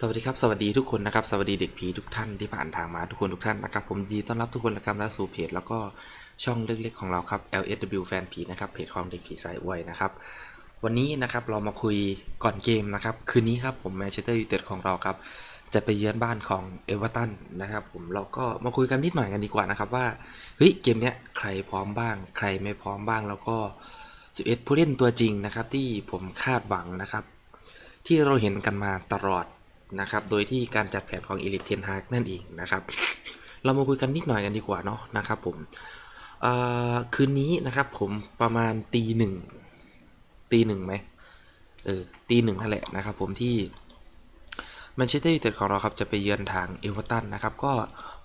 สวัสดีครับสวัสดีทุกคนนะครับสวัสดีเด็กผีทุกท่านที่ผ่านทางมาทุกคนทุกท่านนะครับผมยินดีต้อนรับทุกคนนะครับและสู่เพจแล้วก็ช่องเล็กๆของเราครับ LSW แฟนผีนะครับเพจของเด็กผีสายอวยนะครับวันนี้นะครับเรามาคุยก่อนเกมนะครับคืนนี้ครับผมแมนเชสเตอร์ยูไนเต็ดของเราครับจะไปเยือนบ้านของเอเวอร์ตันนะครับผมเราก็มาคุยกันนิดหน่อยกันดีกว่านะครับว่าเฮ้ยเกมเนี้ยใครพร้อมบ้าง ใครไม่พร้อมบ้างแล้วก็ 11 ผู้เล่นตัวจริงนะครับที่ผมคาดหวังนะครับที่เราเห็นกันมาตลอด นะครับ โดยที่การจัดแผนของเอลิทเทนฮากนั่นเองนะครับ เรามาคุยกันนิดหน่อยกันดีกว่าเนาะนะครับผมคืนนี้นะครับผมประมาณตีหนึ่งตีหนึ่งไหมเออตีหนึ่งนั่นแหละนะครับผมที่แมนเชสเตอร์ยูไนเต็ดของเราครับจะไปเยือนทางเอเวอร์ตันนะครับ ก็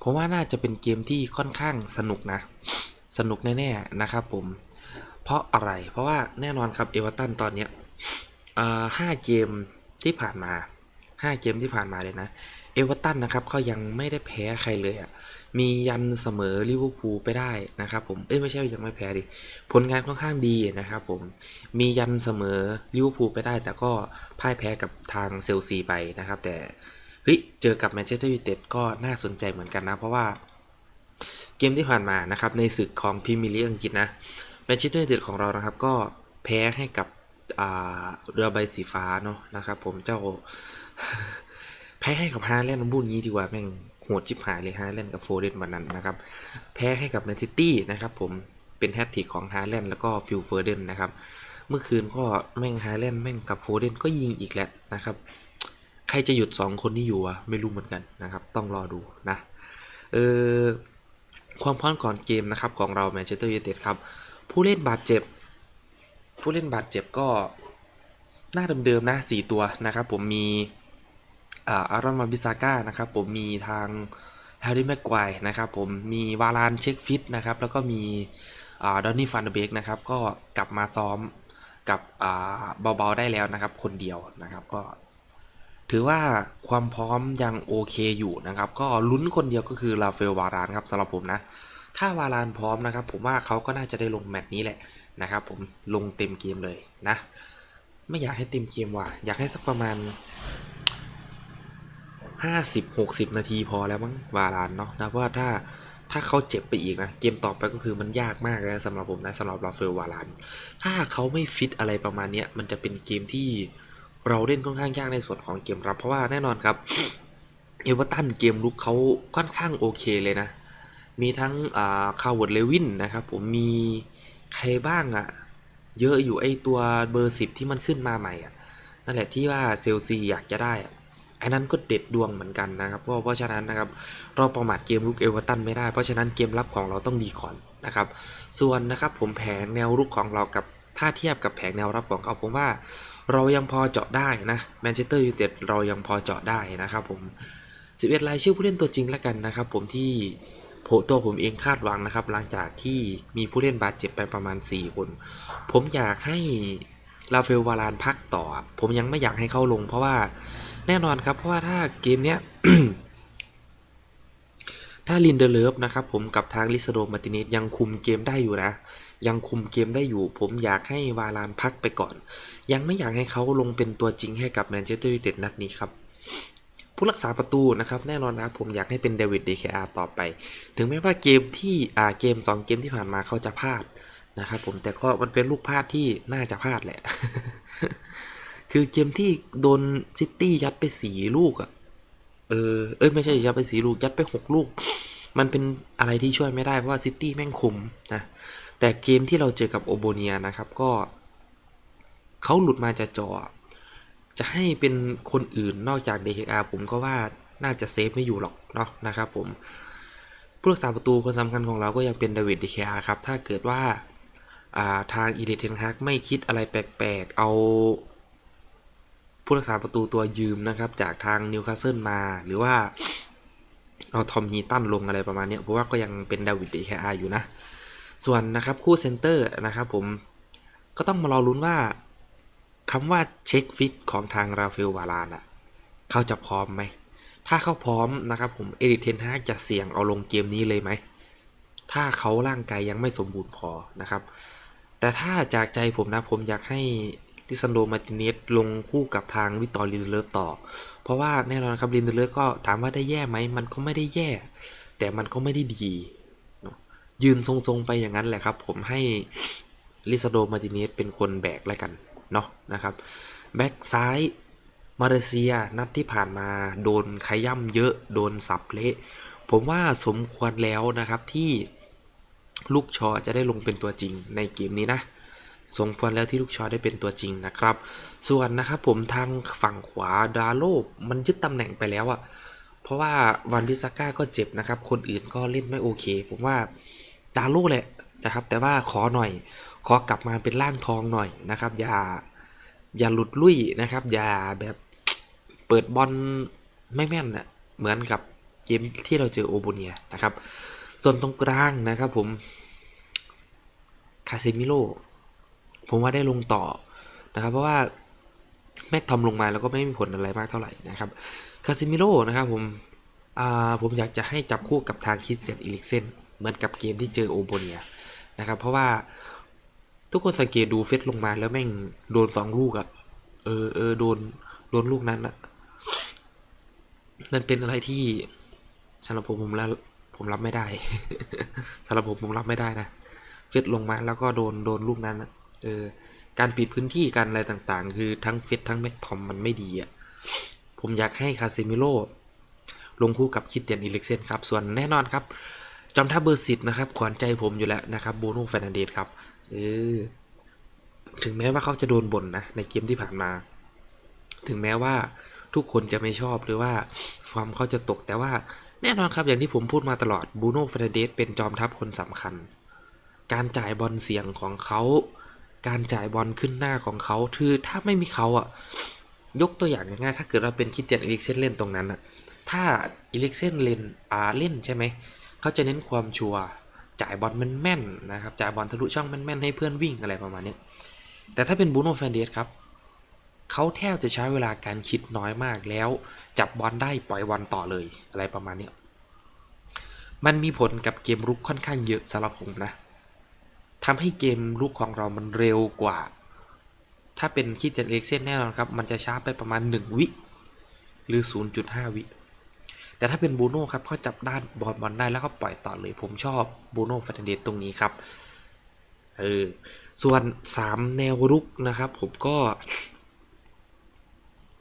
ผมว่าน่าจะเป็นเกมที่ค่อนข้างสนุกนะ สนุกแน่ๆนะครับผม เพราะอะไรเพราะว่าแน่นอนครับเอเวอร์ตันตอนเนี้ยห้าเกมที่ผ่านมา ห้าเกมที่ผ่านมาเลยนะ เอเวอร์ตันนะครับเขายังไม่ได้แพ้ใครเลยอะ่ะ มียันเสมอลิเวอร์พูลไปได้นะครับผม เอ้ยไม่ใช่ยังไม่แพ้ดิ ผลงานค่อนข้างดีนะครับผม มียันเสมอลิเวอร์พูลไปได้ แต่ก็พ่ายแพ้กับทางเซลซีไปนะครับ แต่เฮ้ยเจอกับแมนเชสเตอร์ยูไนเต็ดก็น่าสนใจเหมือนกันนะ เพราะว่าเกมที่ผ่านมานะครับในศึกของพรีเมียร์ลีกอังกฤษนะแมนเชสเตอร์ยูไนเต็ดของเรานะครับก็แพ้ให้กับ เรือใบสีฟ้าเนาะนะครับ ผมเจ้าแพ้ให้กับฮาแลนด์บุญงี้ดีกว่าแม่งโหดชิบหายเลยฮาแลนด์กับโฟเดนวันนั้นนะครับ แพ้ให้กับแมนซิตี้นะครับ ผมเป็นแฮตทริกของฮาแลนด์แล้วก็ฟิลเฟอร์เดนนะครับ เมื่อคืนก็แม่งฮาแลนด์แม่งกับโฟเดนก็ยิงอีกแล้วนะครับ ใครจะหยุด 2 คนนี้อยู่อะไม่รู้เหมือนกันนะครับ ต้องรอดูนะ เออความพร้อมก่อนเกมนะครับของเราแมนเชสเตอร์ยูไนเต็ดครับ ผู้เล่นบาดเจ็บ ผู้เล่นบาดเจ็บก็หน้าเดิมๆนะสี่ตัวนะครับ ผมมีอารอนมาบิซาก้านะครับ ผมมีทางแฮร์รี่แม็กควนะครับผมมีวาลานเช็คฟิตนะครับ แล้วก็มีดอนนี่ฟันเดเบกนะครับ ก็กลับมาซ้อมกับเบาๆได้แล้วนะครับ คนเดียวนะครับก็ ถือว่าความพร้อมยังโอเคอยู่นะครับ ก็ลุ้นคนเดียวก็คือราเฟลวารานครับสำหรับผมนะ ถ้าวารานพร้อมนะครับ ผมว่าเขาก็น่าจะได้ลงแมตช์นี้แหละ นะครับผมลงเต็มเกมเลยนะ ไม่อยากให้เต็มเกมว่ะอยากให้สักประมาณ 50-60 นาทีพอแล้วมั้งวารานเนาะนะเพราะว่าถ้าถ้าเขาเจ็บไปอีกนะ เกมต่อไปก็คือมันยากมากเลยนะสำหรับผมนะสำหรับราเฟลวารานถ้าเขาไม่ฟิตอะไรประมาณเนี้ยมันจะเป็นเกมที่เราเล่นค่อนข้างยากในส่วนของเกมรับ เพราะว่าแน่นอนครับเอเวอร์ตันเกมลุกเขาค่อนข้างโอเคเลยนะ มีทั้งอ่าคาร์วดเลวินนะครับผมมี ใครบ้างอะ่ะ เยอะอยู่ไอตัวเบอร์สิบที่มันขึ้นมาใหม่อะ่ะ นั่นแหละที่ว่าเซลซีอยากจะได้อะอันนั้นก็เด็ดดวงเหมือนกันนะครับ เพราะเพราะฉะนั้นนะครับเราประมาทเกมลุกเอเวอร์ตันไม่ได้ เพราะฉะนั้นเกมรับของเราต้องดีก่อนนะครับ ส่วนนะครับผมแผงแนวรุกของเรากับถ้าเทียบกับแผงแนวรับของเขาผมว่าเรายังพอเจาะได้นะแมนเชสเตอร์ยูไนเต็ดเรายังพอเจาะได้นะครับผม 11 รายชื่อผู้เล่นตัวจริงแล้วกันนะครับผมที่ ตัวผมเองคาดหวังนะครับ หลังจากที่มีผู้เล่นบาดเจ็บไปประมาณ 4 คน ผมอยากให้ราเฟลวารานพักต่อ ผมยังไม่อยากให้เขาลง เพราะว่าแน่นอนครับ เพราะว่าถ้าเกมเนี้ยถ้าลินเดเลฟนะครับผมกับทางลิซโดมาร์ติเนสยังคุมเกมได้อยู่นะ ยังคุมเกมได้อยู่ ผมอยากให้วารานพักไปก่อน ยังไม่อยากให้เขาลงเป็นตัวจริงให้กับแมนเชสเตอร์ยูไนเต็ดนัดนี้ครับ ผู้รักษาประตูนะครับแน่นอนนะผมอยากให้เป็นเดวิดเดคอาต่อไป ถึงแม้ว่าเกมที่อ่าเกม 2 เกมที่ผ่านมาเขาจะพลาดนะครับผมแต่ก็มันเป็นลูกพลาดที่น่าจะพลาดแหละ คือเกมที่โดนซิตี้ยัดไปสีลูกอะ่ะเออเอ้ยไม่ใช่ยัดไปสีลูกยัดไปหกลูก มันเป็นอะไรที่ช่วยไม่ได้เพราะว่าซิตี้แม่งคุมนะแต่เกมที่เราเจอกับโอโบเนียนะครับก็เขาหลุดมาจากจอ จะให้เป็นคนอื่นนอกจาก DKR ผมก็ว่าน่าจะเซฟไม่อยู่หรอกเนาะนะครับผมผู้รักษาประตูคนสำคัญของเราก็ยังเป็นเดวิด DKR ครับ ถ้าเกิดว่าาทางอีเดเทนฮักไม่คิดอะไรแปลกๆ เอาผู้รักษาประตูตัวยืมนะครับ จากทางนิวคาสเซิลมา หรือว่าเอาทอมฮีตันลงอะไรประมาณเนี้ยเพราะว่าก็ยังเป็นเดวิด DKR อยู่นะ ส่วนนะครับคู่เซนเตอร์นะครับผมก็ต้องมารอลุ้นว่า คำว่าเช็คฟิตของทางราฟาเฟลวารานอะเขาจะพร้อมไหม ถ้าเขาพร้อมนะครับผมเอริเทนฮากจะเสี่ยงเอาลงเกมนี้เลยไหม ถ้าเขาร่างกายยังไม่สมบูรณ์พอนะครับ แต่ถ้าจากใจผมนะผมอยากให้ลิซันโดมาร์ติเนสลงคู่กับทางวิตตอร์ลินเดเลฟต่อ เพราะว่าแน่นอนครับลินเดเลฟก็ถามว่าได้แย่ไหม มันก็ไม่ได้แย่ แต่มันก็ไม่ได้ดี ยืนทรงๆไปอย่างนั้นแหละครับ ผมให้ลิซันโดมาร์ติเนสเป็นคนแบกแล้วกัน เนาะนะครับแบ็กซ้ายมาเลเซียนัดที่ผ่านมาโดนขย่ำเยอะโดนสับเละ ผมว่าสมควรแล้วนะครับที่ลูกชอจะได้ลงเป็นตัวจริงในเกมนี้นะสมควรแล้วที่ลูกชอได้เป็นตัวจริงนะครับ ส่วนนะครับผมทางฝั่งขวาดาโลมันยึดตำแหน่งไปแล้วอะเพราะว่าวันพิซาก้าก็เจ็บนะครับ คนอื่นก็เล่นไม่โอเค ผมว่าดาโลแหละนะครับ แต่ว่าขอหน่อย ขอกลับมาเป็นร่างทองหน่อยนะครับ อย่าอย่าหลุดลุ่ยนะครับ อย่าแบบเปิดบอลไม่แม่นอะเหมือนกับเกมที่เราเจอโอโบเนียนะครับ ส่วนตรงกลางนะครับผมคาเซมิโลผมว่าได้ลงต่อนะครับ เพราะว่าแม็กทอมลงมาแล้วก็ไม่มีผลอะไรมากเท่าไหร่นะครับคาซิมิโร่นะครับผมผมอยากจะให้จับคู่กับทางคริสเตียนอิลิกเซนเหมือนกับเกมที่เจอโอโบเนียนะครับ เพราะว่า ทุกคนสังเกตดูเฟสลงมาแล้วแม่งโดนสองลูกอะเออเออโดนโดนลูกนั้นอะมันเป็นอะไรที่สำหรับผมผมแล้วผมรับไม่ได้สำหรับผมผมรับไม่ได้นะเฟสลงมาแล้วก็โดนโดนลูกนั้นอะเออ การปิดพื้นที่การอะไรต่างๆ คือทั้งเฟสทั้งแม็กทอมมันไม่ดีอะ่ะ ผมอยากให้คาเซมิโลลงคู่กับคิดเตียนอิเล็กเซนครับ ส่วนแน่นอนครับ จอมทัพเบอร์สิบนะครับ ขวัญใจผมอยู่แล้วนะครับ โบโน่แฟนันเดสครับ เออถึงแม้ว่าเขาจะโดนบ่นนะในเกมที่ผ่านมา ถึงแม้ว่าทุกคนจะไม่ชอบหรือว่าฟอร์มเขาจะตกแต่ว่าแน่นอนครับอย่างที่ผมพูดมาตลอดบูโน่เฟรเดสเป็นจอมทัพคนสำคัญ การจ่ายบอลเสียงของเขาการจ่ายบอลขึ้นหน้าของเขาคือถ้าไม่มีเขาอะ ยกตัวอย่างง่ายๆถ้าเกิดเราเป็นคิดเตียนอิลิกเซนเล่นตรงนั้นอะ ถ้าอิลิกเซนเล่นอ่าเล่นใช่ไหม เขาจะเน้นความชัวร์ จ่ายบอลแม่นๆนะครับจ่ายบอลทะลุช่องแม่นๆให้เพื่อนวิ่งอะไรประมาณนี้ แต่ถ้าเป็นบูโนแฟนเดสครับเขาแทบจะใช้เวลาการคิดน้อยมากแล้ว จับบอลได้ปล่อยบอลต่อเลยอะไรประมาณนี้มันมีผลกับเกมรุกค่อนข้างเยอะสำหรับผมนะทำให้เกมลุกของเรามันเร็วกว่า ถ้าเป็นคิดเตียนเอ็กเซนแน่นอนครับ มันจะช้าไปประมาณ 1 วิ หรือ 0.5 วิ แต่ถ้าเป็นบูโน่ครับเขาจับด้านบอลบอลได้แล้วก็ปล่อยต่อเลยผมชอบบูโน่ฟันเดตตรงนี้ครับเออส่วน 3 แนวรุกนะครับ ผมก็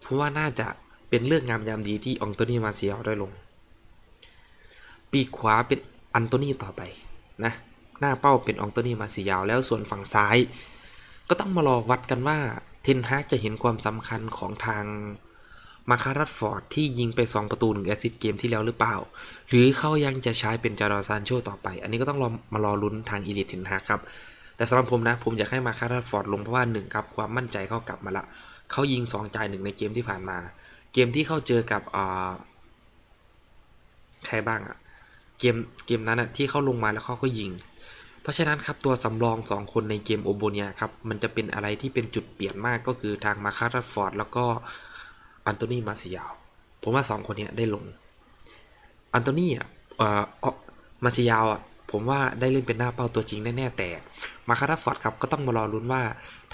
ผมว่าน่าจะเป็นเรื่องงามยามดีที่องโตนีมาเซียลได้ลง ปีขวาเป็นอันโตนีต่อไปนะหน้าเป้าเป็นองโตนีมาซียาวแล้วส่วนฝั่งซ้าย ก็ต้องมารอวัดกันว่าเทนฮากจะเห็นความสำคัญของทาง มาคารัตฟอร์ดที่ยิงไป 2 ประตูหนึ่งแอสซิสต์เกมที่แล้วหรือเปล่า หรือเขายังจะใช้เป็นจารอซานโชต่อไป อันนี้ก็ต้องรอมารอลุ้นทางอีลิทเทนฮาครับ แต่สำหรับผมนะ ผมอยากให้มาคารัตฟอร์ดลงเพราะว่าหนึ่งครับความมั่นใจเขากลับมาละเขายิง 2 จ่ายหนึ่งในเกมที่ผ่านมา เกมที่เขาเจอกับใครบ้างอะเกมเกมนั้นอะที่เขาลงมาแล้วเขาก็ยิงเพราะฉะนั้นครับตัวสำรอง 2 คนในเกมโอโบเนียครับมันจะเป็นอะไรที่เป็นจุดเปลี่ยนมากก็คือทางมาคาร์ฟอร์ดแล้วก็ อันโตนีมาซิยาว ผมว่า 2 คนนี้ได้ลง อันโตนีอะเอ่อมาซิยาวอะผมว่าได้เล่นเป็นหน้าเป้าตัวจริงแน่ ๆ แต่ มาคาร์ฟอร์ดครับก็ต้องมารอลุ้นว่า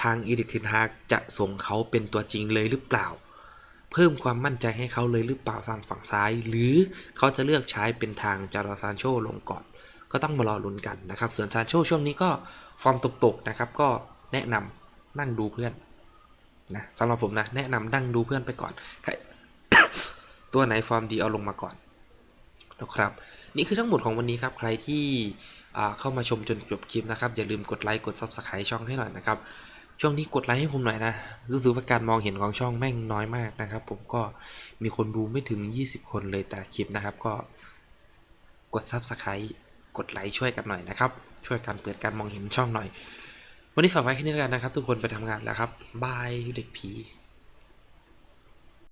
ทางอีริกเทนฮากจะส่งเขาเป็นตัวจริงเลยหรือเปล่า เพิ่มความมั่นใจให้เขาเลยหรือเปล่าทางฝั่งซ้าย หรือเขาจะเลือกใช้เป็นทางจารอซานโชลงก่อน ก็ต้องมารอลุ้นกันนะครับ ส่วนซานโชช่วงนี้ก็ฟอร์มตกๆนะครับก็แนะนำนั่งดูเพื่อน นะสำหรับผมนะแนะนำนั่งดูเพื่อนไปก่อน ตัวไหนฟอร์มดีเอาลงมาก่อนนะครับนี่คือทั้งหมดของวันนี้ครับใครที่เข้ามาชมจนจบคลิปนะครับอย่าลืมกดไลค์กด Subscribe ช่องให้หน่อยนะครับช่วงนี้กดไลค์ให้ผมหน่อยนะรู้สึกว่าการมองเห็นของช่องแม่งน้อยมากนะครับ ผมก็มีคนดูไม่ถึง 20 คนเลยแต่คลิปนะครับก็กด Subscribe กดไลค์ช่วยกันหน่อยนะครับช่วยกันเปิดการมองเห็นช่องหน่อย วันนี้ฝากไว้แค่นี้แล้วกันนะครับ ทุกคนไปทำงานแล้วครับบายเด็กผี